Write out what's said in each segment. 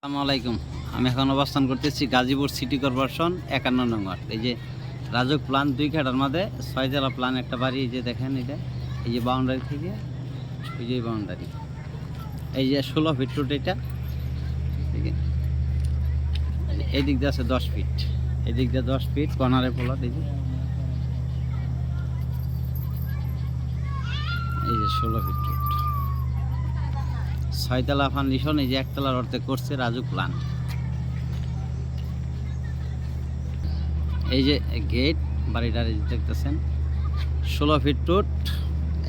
আসসালামু আলাইকুম। আমি এখন অবস্থান করতেছি গাজীপুর সিটি কর্পোরেশন একান্ন নম্বর এই যে রাজক প্লান দুই কাটার মধ্যে ছয় জেলা প্লান একটা বাড়ি, এই যে দেখেন এটা, এই যে বাউন্ডারি থেকে ওই যে বাউন্ডারি এই যে ষোলো ফিট রুট এটা আছে? এই দিক দিয়ে আছে দশ ফিট এই দিক দিয়ে দশ ফিট কর্নারে প্লট এই যে। এই যে ষোলো ফিট রুট ছয়তলা ফাউন্ডেশন এই যে একতলার অর্ধেক করছে রাজু প্লান এই যে গেট বাড়িটার দেখতেছেন, ষোলো ফিট টুট,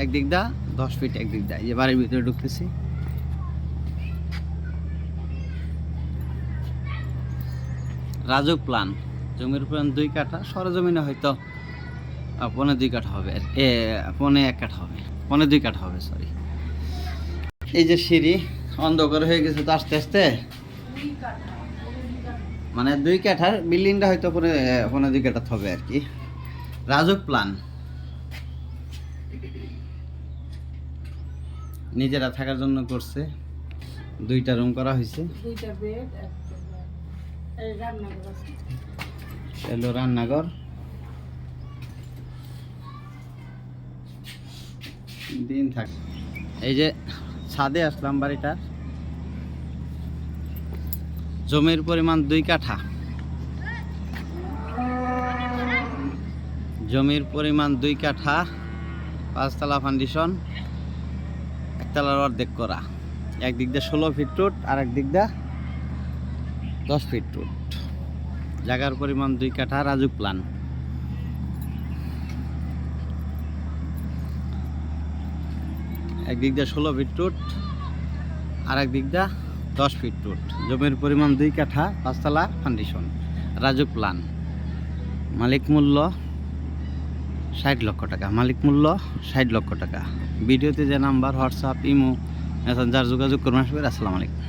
একদিক দা, দশ ফিট একদিক দা, এই যে বাড়ির ভিতরে ঢুকতেছি। রাজু প্লান জমির প্লান দুই কাঠা, সরজমিনে হয়তো পৌনে দুই কাঠা হবে, এ, পৌনে এক কাঠা হবে, পৌনে দুই কাঠা হবে সরি এই যে সিঁড়ি অন্ধকার হয়ে গেছে তো আস্তে আস্তে। মানে দুই কাঠার বিল্ডিংটা হয়তো পরে পরে দুই কাঠা হবে আর কি। রাজক প্লান নিজেরা থাকার জন্য করছে। দুইটা রুম করা হয়েছে। এলো রান্নাঘর। দিন থাক এই যে ছাদে আসলাম বাড়িটার। জমির পরিমাণ দুই কাঠা। জমির পরিমাণ দুই কাঠা, পাঁচতলা ফাউন্ডেশন একতলার অর্ধেক করা। একদিক দিয়ে ষোলো ফিট রুট আর একদিক দিয়ে দশ ফিট রুট জায়গার পরিমাণ দুই কাঠা, রাজুক প্লান একদিক দিয়ে ষোলো ফিট রুট আর একদিক দিয়ে দশ ফিট রোড। জমির পরিমাণ দুই কাঠা, পাঁচতলা ফাউন্ডেশন রাজুক প্লান মালিক মূল্য ষাট লক্ষ টাকা। মালিক মূল্য ষাট লক্ষ টাকা। ভিডিওতে যে নাম্বার হোয়াটসঅ্যাপ ইমো মেসেঞ্জার যোগাযোগ করবেন আসসালামু আলাইকুম।